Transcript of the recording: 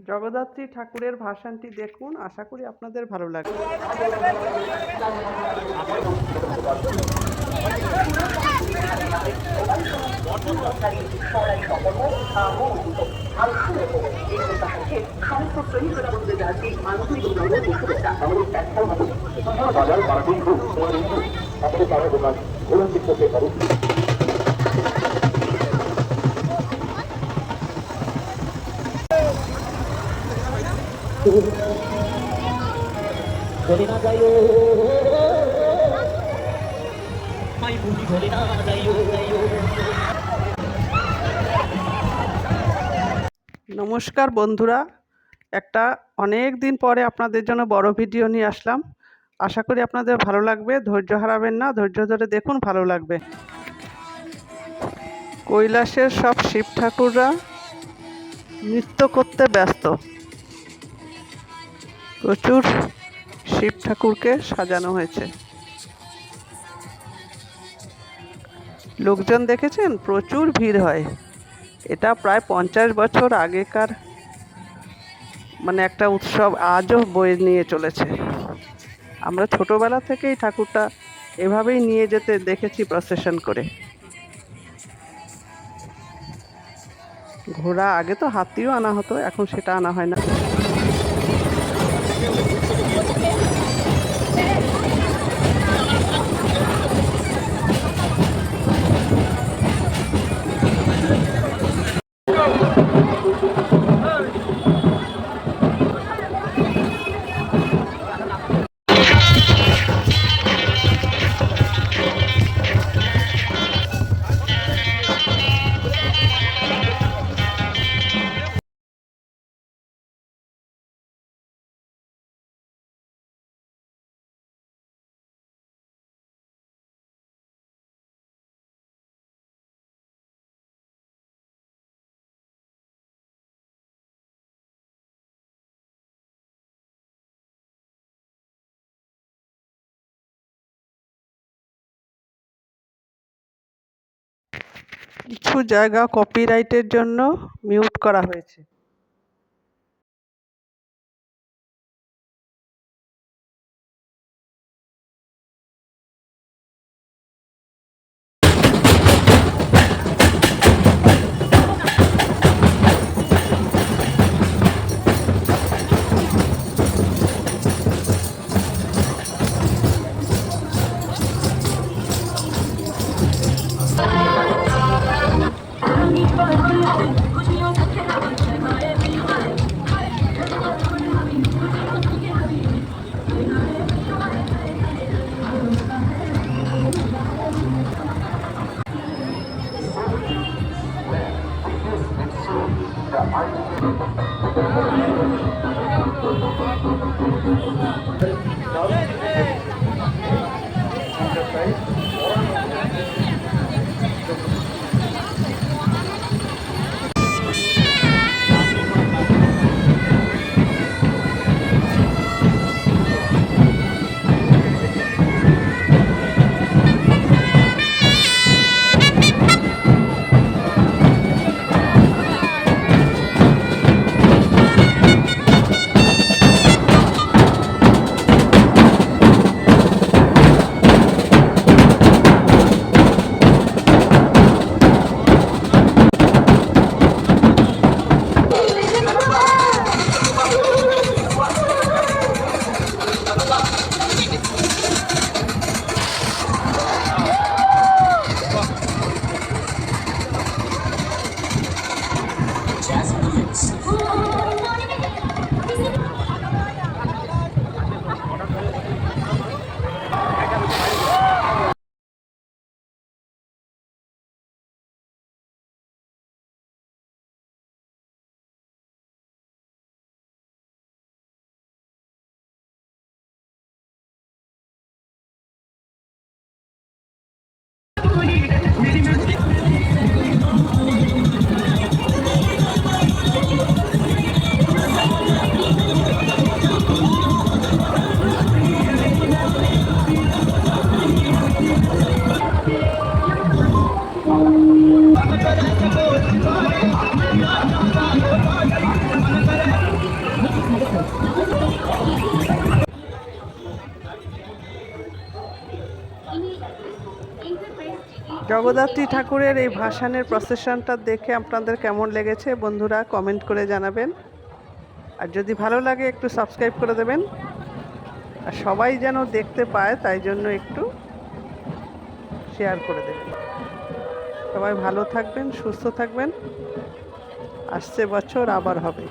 জগদ্ধাত্রী ঠাকুরের ভাসানটি দেখুন আশা করি আপনাদের ভালো লাগবে। আমাদের দোকান ঘরে না মাই ঘরে না নমস্কার বন্ধুরা, একটা অনেক দিন পরে আপনাদের জন্য বড় ভিডিও নিয়ে আসলাম। আশা করি আপনাদের ভালো লাগবে, ধৈর্য হারাবেন না, ধৈর্য ধরে দেখুন ভালো লাগবে। কৈলাসের সব শিব ঠাকুররা নৃত্য করতে ব্যস্ত। প্রচুর শিব ঠাকুরকে সাজানো হয়েছে। লোকজন দেখেছেন? প্রচুর ভিড় হয়। এটা প্রায় পঞ্চাশ বছর আগেকার মানে একটা উৎসব আজও বয়ে নিয়ে চলেছে। আমরা ছোটোবেলা থেকেই ঠাকুরটা এভাবেই নিয়ে যেতে দেখেছি প্রসেশন করে। ঘোড়া আগে তো হাতিও আনা হতো, এখন সেটা আনা হয় না। কিছু জায়গা কপিরাইটের জন্য মিউট করা হয়েছে। জগদ্ধাত্রী ঠাকুরের এই ভাসানের প্রসেশনটা দেখে আপনাদের কেমন লেগেছে বন্ধুরা কমেন্ট করে জানাবেন। আর যদি ভালো লাগে একটু সাবস্ক্রাইব করে দেবেন। আর সবাই যেন দেখতে পায়, তাই জন্য একটু শেয়ার করে দেবেন। সবাই ভালো থাকবেন, সুস্থ থাকবেন। আসছে বছর আবার হবে।